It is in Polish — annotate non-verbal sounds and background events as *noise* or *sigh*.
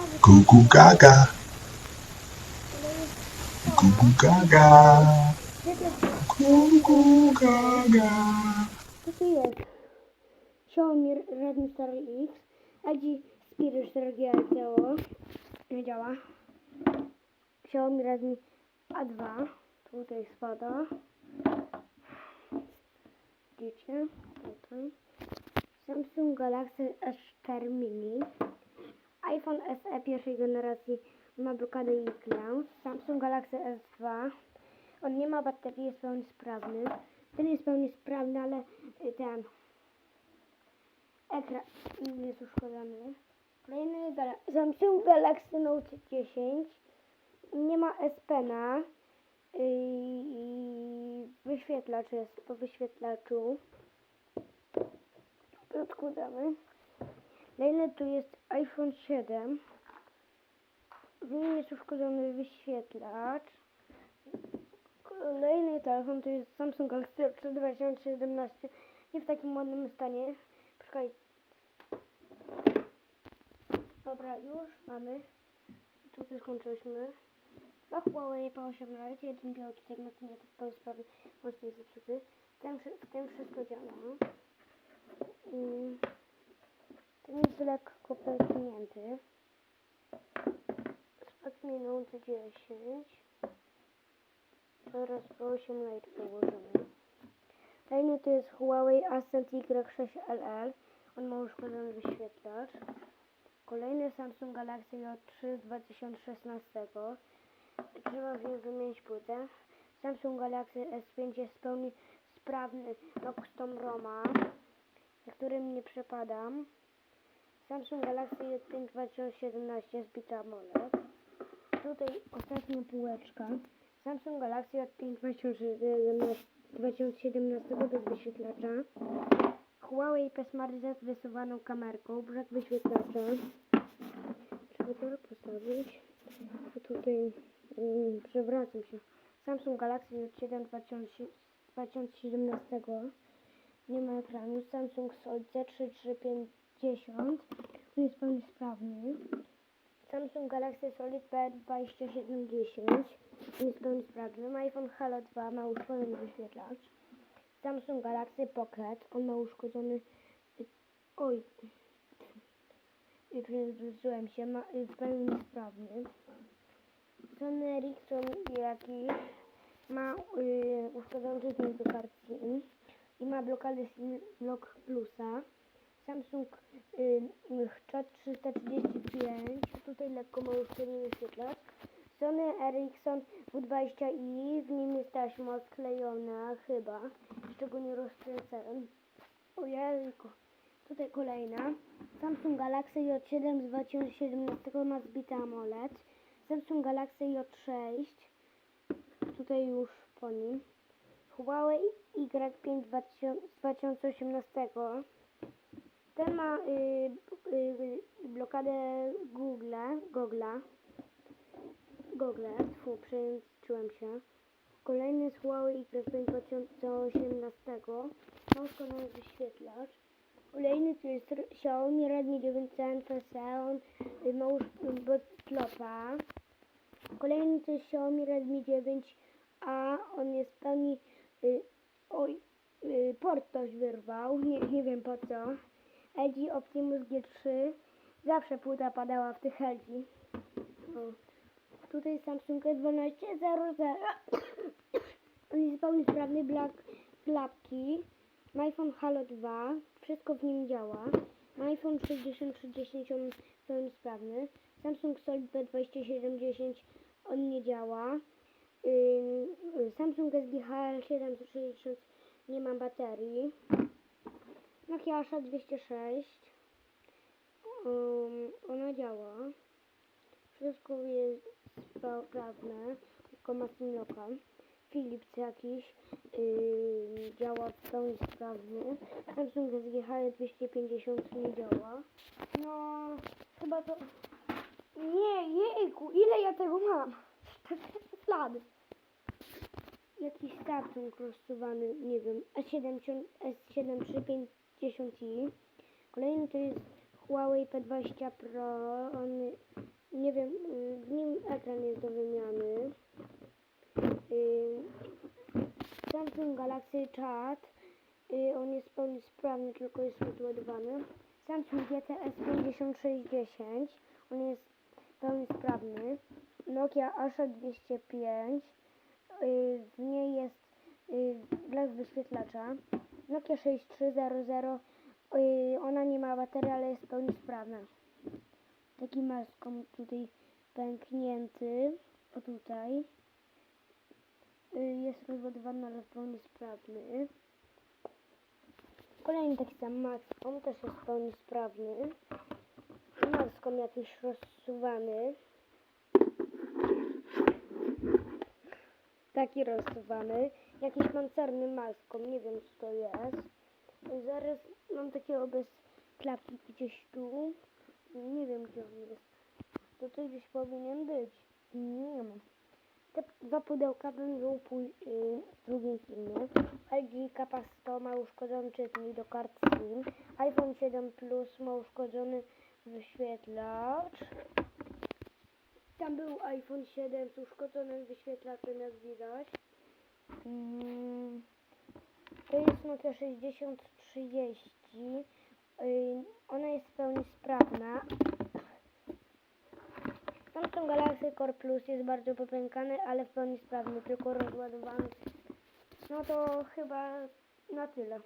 Kuku gaga, kuku gaga, to kuku gaga. Co tu jest? Xiaomi Redmi Star X, LG Spirit 4G LTO, nie działa. Xiaomi Redmi A2, tutaj spada. Widzicie? Tutaj. Samsung Galaxy S4 Mini. iPhone SE pierwszej generacji ma blokadę i klę. Samsung Galaxy S2. On nie ma baterii, jest w pełni sprawny. Ten jest pełni sprawny, ale y, ten ekran jest uszkodzony. Kolejny gala- Samsung Galaxy Note 10. Nie ma S Pena. y, I wyświetlacz jest po wyświetlaczu. Odkładamy. Kolejny tu jest iPhone 7. W nim jest uszkodzony wyświetlacz. Kolejny telefon to jest Samsung Galaxy S3 2017. Nie w takim ładnym stanie. Poczekaj. Dobra, już mamy. Tutaj skończyliśmy. Dwa Huawei P8 Lite, jeden biały tutaj na tym jest pełnosprawny, mocno zepsuty. W tym, w tym wszystko działa. Mm. Jest lekko pęknięty. Spadł mi Note 10. Teraz P8 Lite położymy. Kolejny to jest Huawei Ascent Y6LL. On ma uszkodzony wyświetlacz. Kolejny Samsung Galaxy J3 z 2016. Trzeba w nim wymienić płytę. Samsung Galaxy S5 jest w pełni sprawny Rockstom Roma, na którym nie przepadam. Samsung Galaxy J5 2017 zbita AMOLED. Tutaj ostatnia półeczka. Samsung Galaxy J5 2017 2017 bez wyświetlacza. Huawei P Smart Z wysuwaną kamerką, brak wyświetlacza. Trzeba to postawić. Tutaj mm, przewracam się. Samsung Galaxy J7 2017 nie ma ekranu. Samsung Sol Z3350 on jest pełni sprawny. Samsung Galaxy Solid P2710 on jest pełni sprawny. IPhone Halo 2 ma uszkodzony wyświetlacz. Samsung Galaxy Pocket on ma uszkodzony oj przejrzyłem się, ma y, w pełni sprawny. Sony Ericsson jakiś ma y, uszkodzony czytnik do karty SIM i ma blokadę SIM Lock Plusa. Samsung y, Chat 335, tutaj lekko ma uszkodzony wyświetlacz. Sony Ericsson W20i, w nim jest taśma odklejona chyba, szczególnie rozkręcałem. Ojejku, tutaj kolejna. Samsung Galaxy J7 z 2017 ma zbity AMOLED. Samsung Galaxy J6, tutaj już po nim. Huawei Y5 2000 z 2018. Ten ma y, y, blokadę Google, Google'a. Google, tfu, przejęczyłem się. Kolejny jest Huawei Y5 2018. Ma uszkodzony wyświetlacz. Kolejny to jest Xiaomi Redmi 9 FSE. On y, ma już botlopa. Kolejny to jest Xiaomi Redmi 9A. On jest pełni... Y, oj, y, port wyrwał. Nie, nie wiem po co. LG Optimus G3. Zawsze płyta padała w tych LG. Tutaj Samsung S1200. On jest zupełnie sprawny, black, klapki. IPhone Halo 2. Wszystko w nim działa. Ma iPhone 6030, on w pełni sprawny. Samsung Solid B2710, on nie działa. Samsung SGH 760 nie ma baterii. Nokia Asha 206. Um, ona działa. Wszystko jest sprawne, tylko ma simloka. Philips jakiś yy, działa w pełni sprawny. Samsung SGH 250 nie działa. No, chyba to... Nie, jejku, ile ja tego mam? *laughs* Lat. Jakiś Samsung rozsuwany, nie wiem, S7, S7 10i. Kolejny to jest Huawei P20 Pro. On, nie wiem, w nim ekran jest do wymiany. Samsung Galaxy Chat. Y, on jest w pełni sprawny, tylko jest odładowany. Samsung GTS 5610. On jest w pełni sprawny. Nokia Asha 205. Y, w niej jest y, black wyświetlacza. Nokia 6300. Y, ona nie ma baterii, ale jest w pełni sprawna. Taki maską tutaj pęknięty. O tutaj. Y, jest rozładowany, ale w pełni sprawny. Kolejny taki sam maską, też jest w pełni sprawny. Maską jakiś rozsuwany. Taki rozsuwany. Jakiś pancerny maską, nie wiem co to jest. Zaraz mam takiego bez klapki gdzieś tu. Nie wiem gdzie on jest. Tutaj gdzieś powinien być. Nie ma. Te dwa pudełka będą pój- y, w drugim filmie. LG Kappa 100 ma uszkodzony czytnik do kart SIM. iPhone 7 Plus ma uszkodzony wyświetlacz. Tam był iPhone 7 z uszkodzonym wyświetlaczem, jak widać. Mm, To jest Nokia 6030. Yy, Ona jest w pełni sprawna. Samsung Galaxy Core Plus jest bardzo popękany, ale w pełni sprawny, tylko rozładowany. No to chyba na tyle.